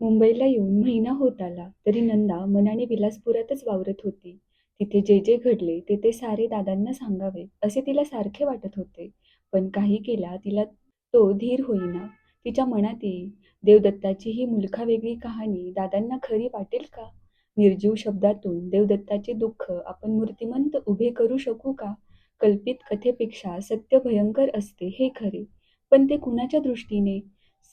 मुंबईला येऊन महिना होत आला तरी नंदा मनाने विलासपुरातच वावरत होती. तिथे जे जे घडले ते ते सारे दादांना सांगावे असे तिला सारखे वाटत होते. पण काही केला तिला तो धीर होईना. तिच्या मनात येई, देवदत्ताची ही मुलखावेगळी कहाणी दादांना खरी वाटेल का? निर्जीव शब्दातून देवदत्ताचे दुःख आपण मूर्तिमंत उभे करू शकू का? कल्पित कथेपेक्षा सत्य भयंकर असते हे खरे, पण ते कुणाच्या दृष्टीने?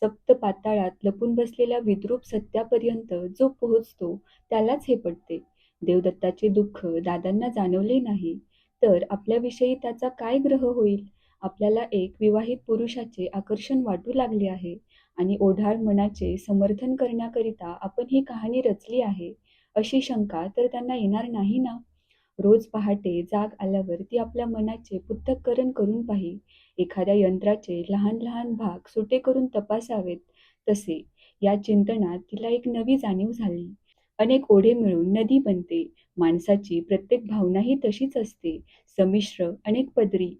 सप्त पाताळात लपून बसलेल्या विद्रूप सत्यापर्यंत जो पोहोचतो त्यालाच हे पडते देवदत्ताचे दुःख दादांना जाणवले नाही, तर आपल्याविषयी त्याचा काय ग्रह होईल? आपल्याला एक विवाहित पुरुषाचे आकर्षण वाटू लागले आहे आणि ओढाळ मनाचे समर्थन करण्याकरिता आपण ही कहाणी रचली आहे, अशी शंका तर त्यांना येणार नाही ना? रोज पहाटे जाग आल्यावर ती आपल्या मनाचे पृथक्करण करून पाही. एखाद्या यंत्राचे लहान लहान भाग सुटे करून तपासावेत तसे. या चिंतनात तिला एक नवी जाणीव झाली. अनेक ओढे मिळून नदी बनते. माणसाची प्रत्येक भावनाही तशीच असते, समिश्र अनेक पदरी.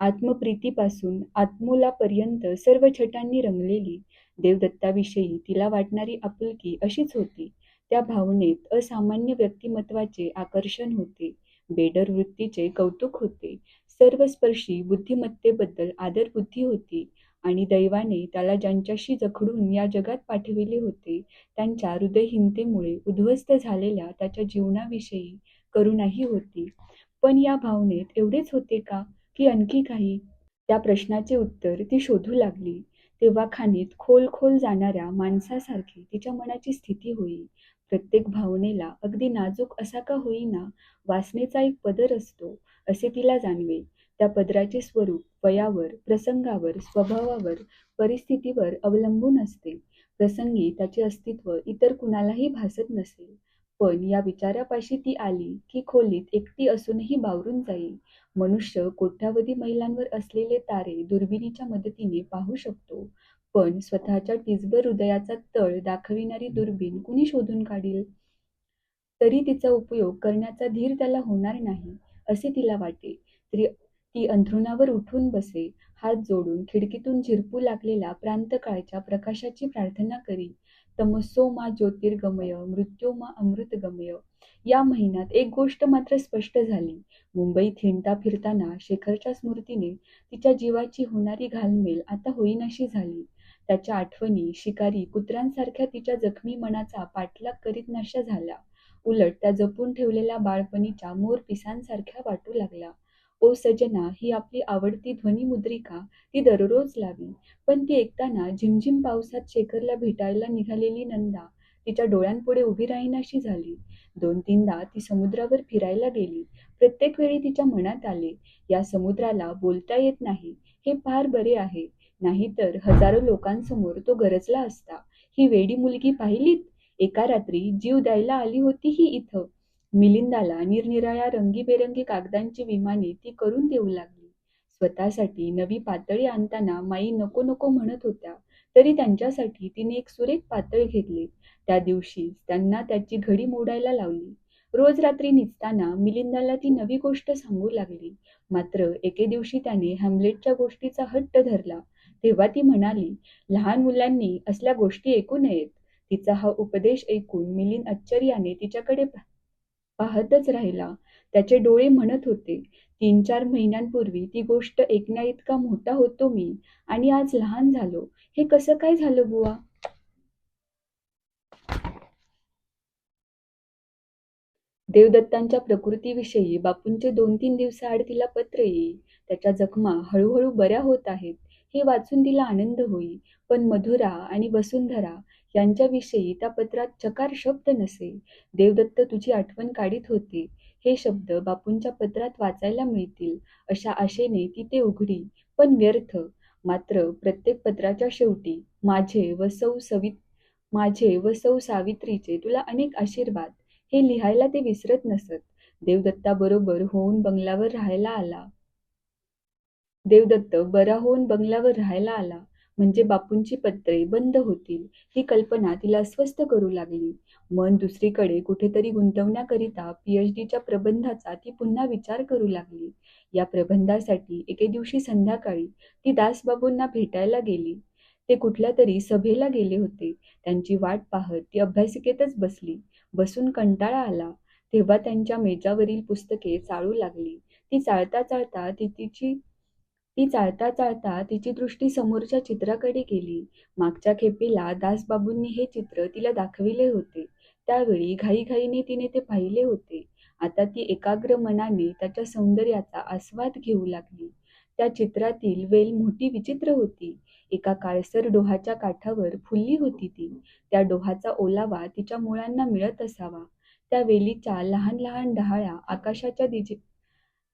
आत्मप्रीतीपासून आत्मोलापर्यंत सर्व छटांनी रंगलेली. देवदत्ताविषयी तिला वाटणारी आपुलकी अशीच होती. त्या भावनेत असामान्य व्यक्तिमत्वाचे आकर्षण होते, बेडर वृत्तीचे कौतुक होते, सर्वस्पर्शी बुद्धिमत्तेबद्दल आदरबुद्धी होती आणि दैवाने त्याला ज्यांच्याशी जखडून या जगात पाठविले होते त्यांच्या हृदयहीनतेमुळे उद्ध्वस्त झालेल्या त्याच्या जीवनाविषयी करुणाही होती. पण या भावनेत एवढेच होते का, की आणखी काही? त्या प्रश्नाचे उत्तर ती शोधू लागली, तेव्हा खाणीत खोल खोल जाणाऱ्या माणसासारखी तिच्या मनाची स्थिती होई. प्रत्येक भावनेला अगदी नाजूक असा का होईना वासनेचा एक पदर असतो, असे तिला जाणवे. त्या पदराचे स्वरूप वयावर, प्रसंगावर, स्वभावावर, परिस्थितीवर अवलंबून असते. प्रसंगी त्याचे अस्तित्व इतर कुणालाही भासत नसेल, पण या विचारापाशी ती आली की खोलीत एकटी असूनही बावरून जाईल. मनुष्य कोट्यावधी मैलांवर असलेले तारे दुर्बिणीच्या मदतीने पाहू शकतो, पण स्वतःच्या टिजबर हृदयाचा तळ दाखविणारी दुर्बीण कुणी शोधून काढील? तरी तिचा उपयोग करण्याचा धीर त्याला होणार नाही, असे तिला वाटे. ती अंथरुणावर उठून बसे, हात जोडून खिडकीतून झिरपू लागलेल्या प्रांतकाळच्या प्रकाशाची प्रार्थना करी. तमसो मा ज्योतिर्गमय, मृत्योर्मा अमृतगमय. या महिन्यात एक गोष्ट मात्र स्पष्ट झाली. मुंबईत हिंडता फिरताना शेखरच्या स्मृतीने तिच्या जीवाची होणारी घालमेल आता होईनाशी झाली. त्याच्या आठवणी शिकारी कुत्र्यांसारख्या तिच्या जखमी मनाचा पाठलाग करीत नाशा झाल्या. उलट त्या जपून ठेवलेल्या बाळपणीच्या मोर पिसांसारख्या वाटू लागला ओ सजना ही आपली आवडती ध्वनिमुद्रिका ती दररोज लावी, पण ती ऐकताना झिमझिम पावसात शेखरला भेटायला निघालेली नंदा तिच्या डोळ्यांपुढे उभी राहीनाशी झाली. दोन तीनदा ती समुद्रावर फिरायला गेली. प्रत्येक वेळी तिच्या मनात आले, या समुद्राला बोलता येत नाही, हे फार बरे आहे, नाहीतर हजारो लोकांसमोर तो गरजला असता. ही वेडी मुलगी पाहिलीत? एका रात्री जीव द्यायला आली होती ही इथं. मिलिंदाला निरनिराळ्या रंगीबेरंगी कागदांची विमाने ती करून देऊ लागली. स्वतःसाठी नवी पातळी आणताना माई नको नको म्हणत होत्या, तरी त्यांच्यासाठी तिने एक सुरेख पातळ घेतली. त्या दिवशी त्यांना त्याची घडी मोडायला लावली. रोज रात्री निचताना मिलिंदाला ती नवी गोष्ट सांगू लागली. मात्र एके दिवशी त्याने हॅम्लेटच्या गोष्टीचा हट्ट धरला, तेव्हा ती म्हणाली, लहान मुलांनी असल्या गोष्टी ऐकू नयेत. तिचा हा उपदेश ऐकून मिलिंद आश्चर्याने तिच्याकडे पाहतच राहिला. त्याचे डोळे म्हणत होते, तीन चार महिन्यांपूर्वी ती गोष्ट ऐकण्याइतका मोठा होतो मी आणि आज लहान झालो. हे कसं काय झालं बुवा? देवदत्तांच्या प्रकृतीविषयी बापूंचे दोन तीन दिवसाआड तिला पत्र येई. त्याच्या जखमा हळूहळू बऱ्या होत आहेत, हे वाचून तिला आनंद होई. पण मधुरा आणि वसुंधरा यांच्याविषयी त्या पत्रात चकार शब्द नसे. देवदत्त तुझी आठवण काढीत होते, हे शब्द बापूंच्या पत्रात वाचायला मिळतील, अशा आशेने ती ते उघडी, पण व्यर्थ. मात्र प्रत्येक पत्राच्या शेवटी माझे व सौ सवित माझे व सौ सावित्रीचे तुला अनेक आशीर्वाद, हे लिहायला ते विसरत नसत. देवदत्ताबरोबर होऊन बंगल्यावर राहायला आला. देवदत्त बरा होऊन बंगल्यावर राहायला आला, म्हणजे बापूंची पत्रे बंद होतील, ही कल्पना तिला अस्वस्थ करू लागली. मन दुसरीकडे कुठेतरी गुंतवण्याकरिता पीएचडीच्या प्रबंधाचा ती पुन्हा विचार करू लागली. या प्रबंधासाठी एके दिवशी संध्याकाळी ती दासबाबूंना भेटायला गेली. ते कुठल्या तरी सभेला गेले होते त्यांची वाट पाहत ती अभ्यासिकेतच बसली बसून कंटाळा आला तेव्हा त्यांच्या मेजावरील पुस्तके चाळू लागली ती चाळता चाळता ती तिची ती चाळता चाळता तिची दृष्टी समोरच्या चित्राकडे गेली. मागच्या खेपेला दासबाबूंनी हे चित्र तिला दाखविले होते. त्यावेळी घाईघाईने तिने ते पाहिले होते. आता ती एकाग्र मनाने त्याच्या सौंदर्याचा आस्वाद घेऊ लागली. त्या चित्रातील वेल मोठी विचित्र होती. एका काळसर डोहाच्या काठावर फुलली होती ती. त्या डोहाचा ओलावा तिच्या मुळांना मिळत असावा. त्या वेलीच्या लहान लहान डहाळ्या आकाशाच्या दिजे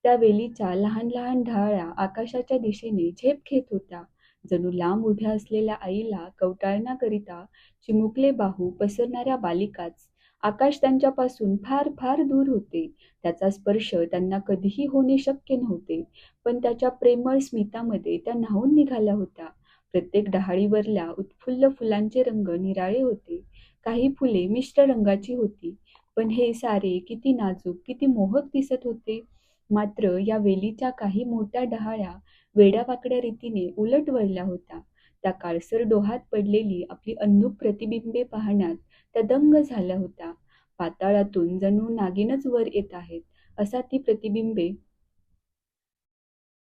त्या वेलीच्या लहान लहान ढाळ्या आकाशाच्या दिशेने झेप घेत होत्या. जणू लांब उभ्या असलेल्या आईला कवटाळण्याकरिता चिमुकले बाहू पसरणाऱ्या बालिकाच आकाश त्यांच्यापासून फार फार दूर होते. त्याचा स्पर्श त्यांना कधीही होणे शक्य नव्हते पण त्याच्या प्रेमळ स्मितामध्ये त्या न्हावून निघाल्या होत्या. प्रत्येक डहाळीवरल्या उत्फुल्ल फुलांचे रंग निराळे होते. काही फुले मिश्र रंगाची होती पण हे सारे किती नाजूक किती मोहक दिसत होते. मात्र या वेलीच्या काही मोठ्या डहाळ्या वेड्यावाकड्या रीतीने उलट वळल्या होत्या. त्या काळसर डोहात पडलेली आपली अंधुक प्रतिबिंबे पाहण्यात त्या दंग झाल्या होत्या. पाताळातून जणू नागिनच वर येत आहेत असा ती प्रतिबिंबे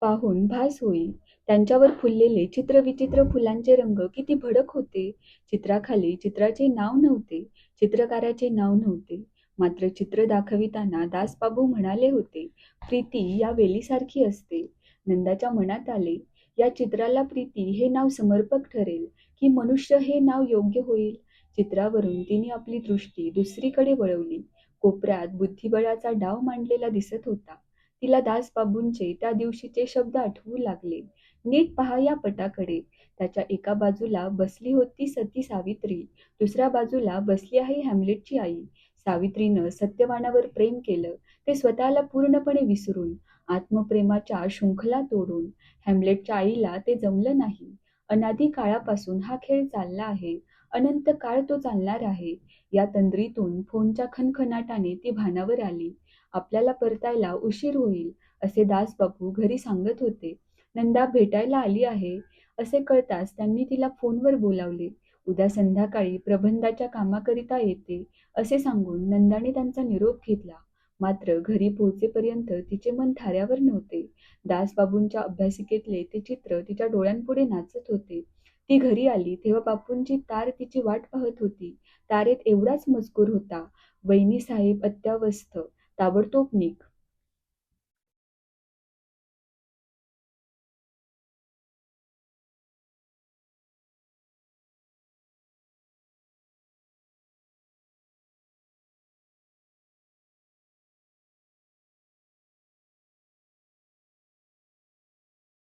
पाहून भास होई. त्यांच्यावर फुललेले चित्रविचित्र फुलांचे रंग किती भडक होते. चित्राखाली चित्राचे नाव नव्हते चित्रकाराचे नाव नव्हते. मात्र चित्र दाखविताना दासबाबू म्हणाले होते प्रीती या वेलीसारखी असते नंदाच्या मनात आले या चित्राला प्रीती हे नाव समर्पक ठरेल की मनुष्य हे नाव योग्य होईल चित्रावरून तिने आपली दृष्टी दुसरीकडे वळवली. कोपऱ्यात बुद्धिबळाचा डाव मांडलेला दिसत होता. तिला दासबाबूंचे त्या दिवशीचे शब्द आठवू लागले. नीट पहा या पटाकडे. त्याच्या एका बाजूला बसली होती सती सावित्री. दुसऱ्या बाजूला बसली आहे हॅमलेटची आई. सावित्रीनं सत्यवानावर प्रेम केलं ते स्वतःला पूर्णपणे विसरून आत्मप्रेमाच्या शृंखला तोडून हॅमलेटच्या आईला ते जमलं नाही. अनादी काळापासून हा खेळ चालला आहे. अनंत काळ तो चालणार आहे. या तंद्रीतून फोनच्या खनखनाटाने ती भानावर आली. आपल्याला परतायला उशीर होईल असे दासबाबू घरी सांगत होते. नंदा भेटायला आली आहे असे कळताच त्यांनी तिला फोनवर बोलावले. उद्या संध्याकाळी प्रबंधाच्या कामाकरिता येते असे सांगून नंदाने त्यांचा निरोप घेतला. मात्र घरी पोहोचेपर्यंत तिचे मन थाऱ्यावर नव्हते. दासबाबूंच्या अभ्यासिकेतले ते चित्र तिच्या डोळ्यांपुढे नाचत होते. ती घरी आली तेव्हा बापूंची तार तिची वाट पाहत होती. तारेत एवढाच मजकूर होता. वहिनी साहेब अत्यावस्थ ताबडतोब निघ.